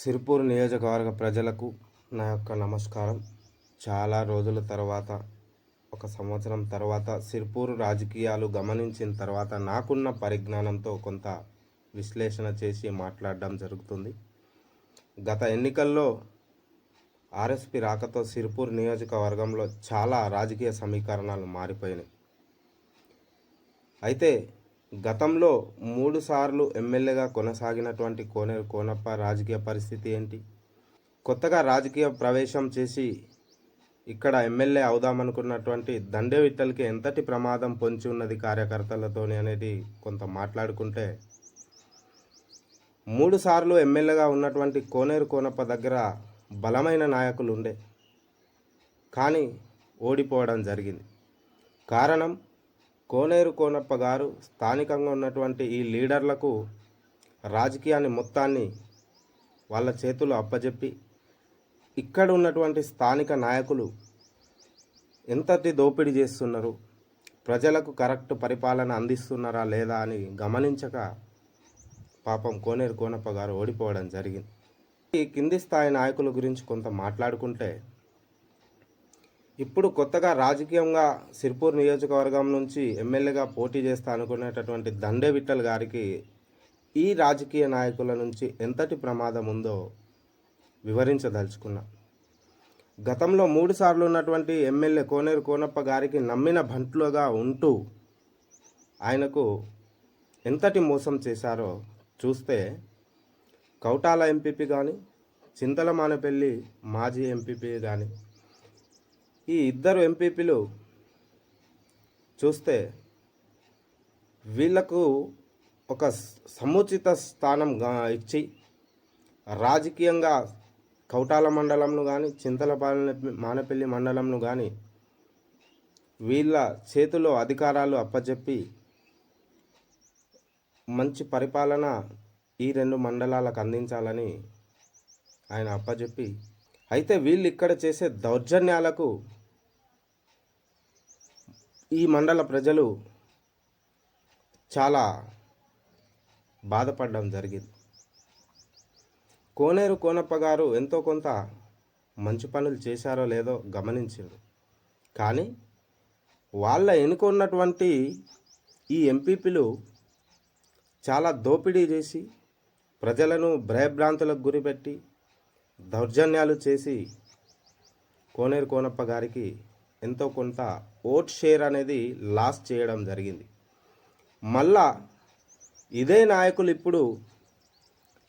సిరిపూర్ నియోజకవర్గ ప్రజలకు నా యొక్క నమస్కారం. చాలా రోజుల తర్వాత ఒక సంవత్సరం తర్వాత సిరిపూర్ రాజకీయాలు గమనించిన తర్వాత నాకున్న పరిజ్ఞానంతో కొంత విశ్లేషణ చేసి మాట్లాడడం జరుగుతుంది. గత ఎన్నికల్లో ఆర్ఎస్పి రాకతో సిరిపూర్ నియోజకవర్గంలో చాలా రాజకీయ సమీకరణాలు మారిపోయినాయి. అయితే గతంలో మూడుసార్లు ఎమ్మెల్యేగా కొనసాగినటువంటి కోనేరు కోనప్ప రాజకీయ పరిస్థితి ఏంటి? కొత్తగా రాజకీయ ప్రవేశం చేసి ఇక్కడ ఎమ్మెల్యే అవుదామనుకున్నటువంటి దండే విట్టలకి ఎంతటి ప్రమాదం పొంచి ఉన్నది కార్యకర్తలతోని అనేది కొంత మాట్లాడుకుంటే మూడుసార్లు ఎమ్మెల్యేగా ఉన్నటువంటి కోనేరు కోనప్ప దగ్గర బలమైన నాయకులు ఉండే. కానీ ఓడిపోవడం జరిగింది. కారణం కోనేరు కోనప్ప గారు స్థానికంగా ఉన్నటువంటి ఈ లీడర్లకు రాజకీయాన్ని మొత్తాన్ని వాళ్ళ చేతులు అప్పజెప్పి ఇక్కడ ఉన్నటువంటి స్థానిక నాయకులు ఎంతటి దోపిడీ చేస్తున్నారు? ప్రజలకు కరెక్ట్ పరిపాలన అందిస్తున్నారా లేదా అని గమనించక పాపం కోనేరు కోనప్ప గారు ఓడిపోవడం జరిగింది. ఈ కింది స్థాయి నాయకుల గురించి కొంత మాట్లాడుకుంటే ఇప్పుడు కొత్తగా రాజకీయంగా సిర్పూర్ నియోజకవర్గం నుంచి ఎమ్మెల్యేగా పోటీ చేస్తా అనుకునేటటువంటి దండే గారికి ఈ రాజకీయ నాయకుల నుంచి ఎంతటి ప్రమాదం ఉందో వివరించదలుచుకున్నా. గతంలో మూడుసార్లు ఉన్నటువంటి ఎమ్మెల్యే కోనేరు కోనప్ప గారికి నమ్మిన బంట్లుగా ఉంటూ ఆయనకు ఎంతటి మోసం చేశారో చూస్తే కౌటాల ఎంపీపీ కానీ చింతలమానపల్లి మాజీ ఎంపీపీ కానీ ఈ ఇద్దరు ఎంపీపీలు చూస్తే వీళ్ళకు ఒక సముచిత స్థానం ఇచ్చి రాజకీయంగా కౌటాల మండలంను కానీ చింతలపాలెం మానపల్లి మండలంను కానీ వీళ్ళ చేతిలో అధికారాలు అప్పచెప్పి మంచి పరిపాలన ఈ రెండు మండలాలకు అందించాలని ఆయన అప్పచెప్పి అయితే వీళ్ళు ఇక్కడ చేసే దౌర్జన్యాలకు ఈ మండల ప్రజలు చాలా బాధపడడం జరిగింది. కోనేరు కోనప్ప గారు ఎంతో కొంత మంచి పనులు చేశారో లేదో గమనించారు. కానీ వాళ్ళ ఎన్నుకున్నటువంటి ఈ ఎంపీపీలు చాలా దోపిడీ చేసి ప్రజలను భయభ్రాంతులకు గురిపెట్టి దౌర్జన్యాలు చేసి కోనేరు కోనప్ప గారికి ఎంతో కొంత ఓట్ షేర్ అనేది లాస్ చేయడం జరిగింది. మళ్ళా ఇదే నాయకులు ఇప్పుడు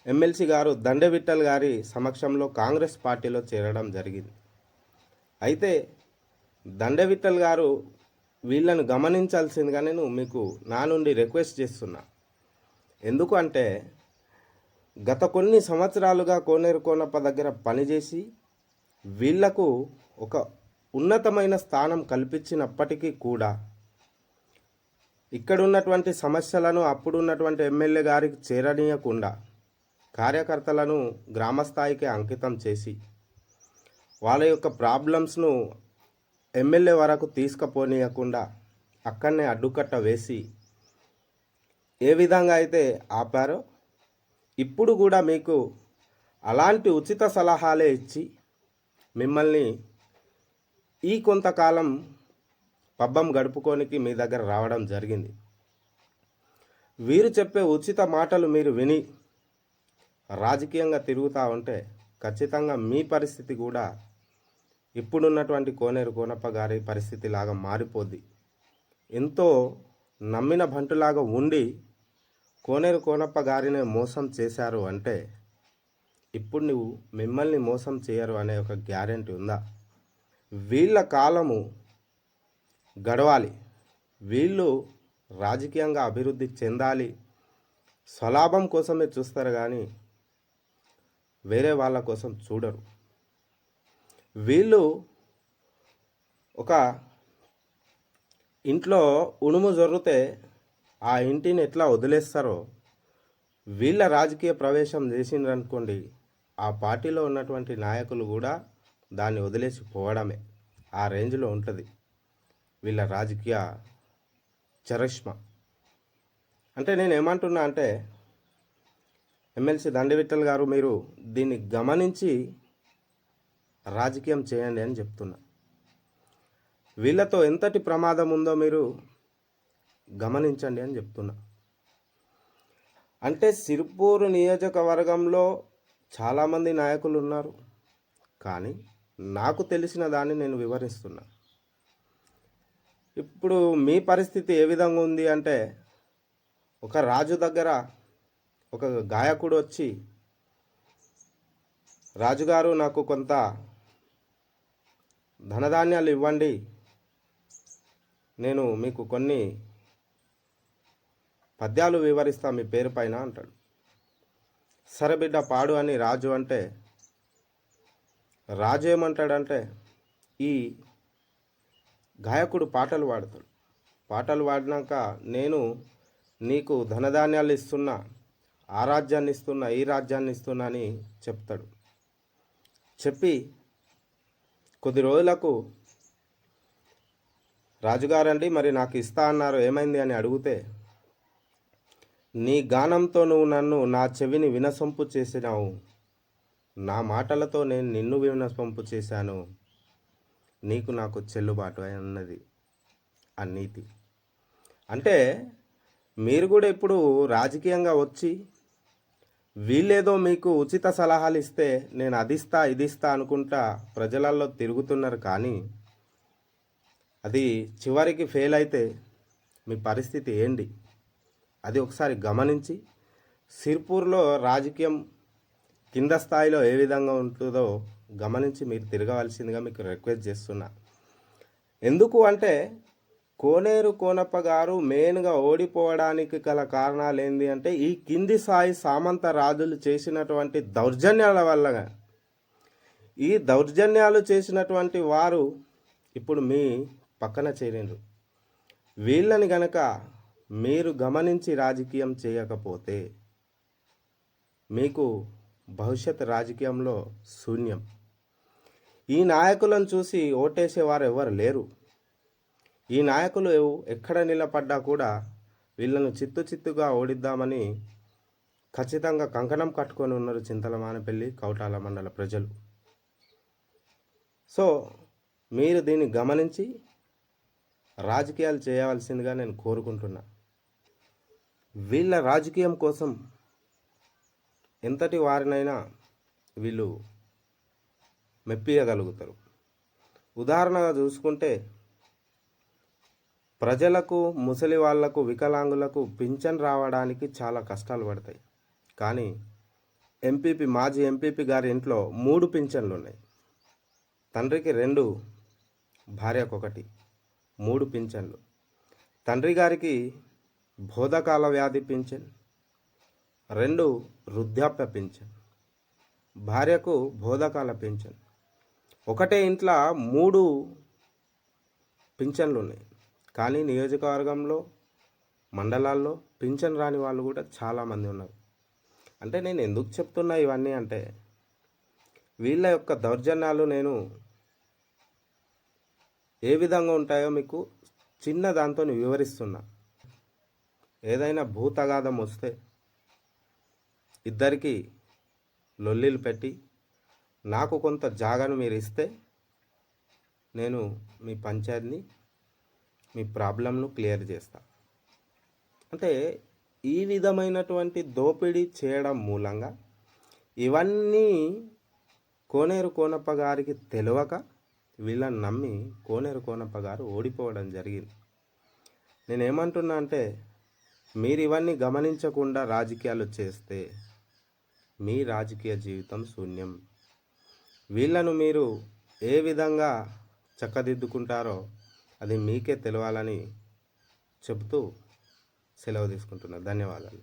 ఎమ్మెల్సీ గారు దండవిట్టల్ గారి సమక్షంలో కాంగ్రెస్ పార్టీలో చేరడం జరిగింది. అయితే దండవిట్టల్ గారు వీళ్ళను గమనించాల్సిందిగా నేను మీకు నా నుండి రిక్వెస్ట్ చేస్తున్నా. ఎందుకు అంటే గత కొన్ని సంవత్సరాలుగా కోనేరు కోనప్ప దగ్గర పనిచేసి వీళ్ళకు ఒక ఉన్నతమైన స్థానం కల్పించినప్పటికీ కూడా ఇక్కడ ఉన్నటువంటి సమస్యలను అప్పుడున్నటువంటి ఎమ్మెల్యే గారికి చేరనీయకుండా కార్యకర్తలను గ్రామస్థాయికి అంకితం చేసి వాళ్ళ యొక్క ప్రాబ్లమ్స్ను ఎమ్మెల్యే వరకు తీసుకుపోనీయకుండా అక్కడనే అడ్డుకట్ట వేసి ఏ విధంగా అయితే ఆపారో ఇప్పుడు కూడా మీకు అలాంటి ఉచిత సలహాలే ఇచ్చి మిమ్మల్ని ఈ కొంతకాలం పబ్బం గడుపుకోనికి మీ దగ్గర రావడం జరిగింది. వీరు చెప్పే ఉచిత మాటలు మీరు విని రాజకీయంగా తిరుగుతూ ఉంటే ఖచ్చితంగా మీ పరిస్థితి కూడా ఇప్పుడున్నటువంటి కోనేరు కోనప్ప గారి పరిస్థితిలాగా మారిపోద్ది. ఎంతో నమ్మిన బంటులాగా ఉండి కోనేరు కోనప్ప గారినే మోసం చేశారు అంటే ఇప్పుడు నువ్వు మిమ్మల్ని మోసం చేయరు అనే ఒక గ్యారెంటీ ఉందా? వీళ్ళ కాలము గడవాలి. వీళ్ళు రాజకీయంగా అభివృద్ధి చెందాలి. స్వలాభం కోసమే చూస్తారు కానీ వేరే వాళ్ళ కోసం చూడరు. వీళ్ళు ఒక ఇంట్లో ఉణుము జొర్రితే ఆ ఇంటిని ఎట్లా వదిలేస్తారో వీళ్ళ రాజకీయ ప్రవేశం చేసిండ్రనుకోండి ఆ పార్టీలో ఉన్నటువంటి నాయకులు కూడా దాన్ని వదిలేసి పోవడమే. ఆ రేంజ్లో ఉంటుంది. వీళ్ళ రాజకీయ చరష్మ. అంటే నేను ఏమంటున్నా అంటే ఎమ్మెల్సీ దండవిట్టల్ గారు మీరు దీన్ని గమనించి రాజకీయం చేయండి అని చెప్తున్నా. వీళ్ళతో ఎంతటి ప్రమాదం ఉందో మీరు గమనించండి అని చెప్తున్నా. అంటే సిరిపూరు నియోజకవర్గంలో చాలామంది నాయకులు ఉన్నారు. కానీ నాకు తెలిసిన దాన్ని నేను వివరిస్తున్నా. ఇప్పుడు మీ పరిస్థితి ఏ విధంగా ఉంది అంటే ఒక రాజు దగ్గర ఒక గాయకుడు వచ్చి రాజుగారు నాకు కొంత ధనధాన్యాలు ఇవ్వండి. నేను మీకు కొన్ని పద్యాలు వివరిస్తా మీ పేరు పైన అంటాడు. సరే బిడ్డ పాడు అని రాజు అంటే రాజు ఏమంటాడంటే ఈ గాయకుడు పాటలు పాడతాడు పాటలు పాడినాక నేను నీకు ధనధాన్యాలు ఇస్తున్నా ఆ రాజ్యాన్ని ఇస్తున్నా ఈ రాజ్యాన్ని ఇస్తున్నా అని చెప్తాడు. చెప్పి కొద్ది రోజులకు రాజుగారండి మరి నాకు ఇస్తా అన్నారు ఏమైంది అని అడిగితే నీ గానంతో నువ్వు నన్ను నా చెవిని వినసొంపు చేసినావు. నా మాటలతో నేను నిన్ను వినస్పంపు చేశాను. నీకు నాకు చెల్లుబాటు అన్నది ఆ నీతి. అంటే మీరు కూడా ఇప్పుడు రాజకీయంగా వచ్చి వీళ్ళేదో మీకు ఉచిత సలహాలు ఇస్తే నేను అదిస్తా ఇదిస్తా అనుకుంటా ప్రజలలో తిరుగుతున్నారు కానీ అది చివరికి ఫెయిల్ అయితే మీ పరిస్థితి ఏంటి? అది ఒకసారి గమనించి సిర్పూర్లో రాజకీయం కింద స్థాయిలో ఏ విధంగా ఉంటుందో గమనించి మీరు తిరగవలసిందిగా మీకు రిక్వెస్ట్ చేస్తున్నా. ఎందుకు అంటే కోనేరు కోనప్ప గారు మెయిన్గా ఓడిపోవడానికి గల కారణాలు ఏంటి అంటే ఈ కింది స్థాయి సామంత రాజులు చేసినటువంటి దౌర్జన్యాల వల్ల ఈ దౌర్జన్యాలు చేసినటువంటి వారు ఇప్పుడు మీ పక్కన చేరిండ్రు వీళ్ళని గనక మీరు గమనించి రాజకీయం చేయకపోతే మీకు భవిష్యత్ రాజకీయంలో శూన్యం. ఈ నాయకులను చూసి ఓటేసేవారు ఎవరు లేరు. ఈ నాయకులు ఎక్కడ నిలబడ్డా కూడా వీళ్ళను చిత్తు చిత్తుగా ఓడిద్దామని ఖచ్చితంగా కంకణం కట్టుకొని ఉన్నారు చింతల మానపల్లి కౌటాల మండల ప్రజలు. సో మీరు దీన్ని గమనించి రాజకీయాలు చేయవలసిందిగా నేను కోరుకుంటున్నా. వీళ్ళ రాజకీయం కోసం ఎంతటి వారినైనా వీళ్ళు మెప్పియగలుగుతారు. ఉదాహరణగా చూసుకుంటే ప్రజలకు ముసలి వాళ్ళకు వికలాంగులకు పింఛన్ రావడానికి చాలా కష్టాలు పడతాయి. కానీ ఎంపీపీ మాజీ ఎంపీపీ గారి ఇంట్లో మూడు పింఛన్లు ఉన్నాయి. తండ్రికి రెండు భార్యకు ఒకటి మూడు పింఛన్లు. తండ్రి గారికి బోధకాల వ్యాధి పింఛన్ రెండు వృద్ధాప్య పింఛన్. భార్యకు బోధకాల పింఛన్. ఒకటే ఇంట్లో మూడు పింఛన్లు ఉన్నాయి కానీ నియోజకవర్గంలో మండలాల్లో పింఛన్ రాని వాళ్ళు కూడా చాలామంది ఉన్నారు. అంటే నేను ఎందుకు చెప్తున్నా ఇవన్నీ అంటే వీళ్ళ యొక్క దౌర్జన్యాలు నేను ఏ విధంగా ఉంటాయో మీకు చిన్న దాంతో వివరిస్తున్నా. ఏదైనా భూతగాధం వస్తే ఇద్దరికి లొల్లిలు పెట్టి నాకు కొంత జాగాను మీరు ఇస్తే నేను మీ పంచాయతీని మీ ప్రాబ్లంను క్లియర్ చేస్తా. అంటే ఈ విధమైనటువంటి దోపిడీ చేయడం మూలంగా ఇవన్నీ కోనేరు కోనప్ప గారికి తెలియక వీళ్ళని నమ్మి కోనేరు కోనప్ప గారు ఓడిపోవడం జరిగింది. నేనేమంటున్నా అంటే మీరు ఇవన్నీ గమనించకుండా రాజకీయాలు చేస్తే మీ రాజకీయ జీవితం శూన్యం. వీళ్ళను మీరు ఏ విధంగా చక్కదిద్దుకుంటారో అది మీకే తెలవాలని చెబుతూ సెలవు తీసుకుంటున్నా. ధన్యవాదాలు.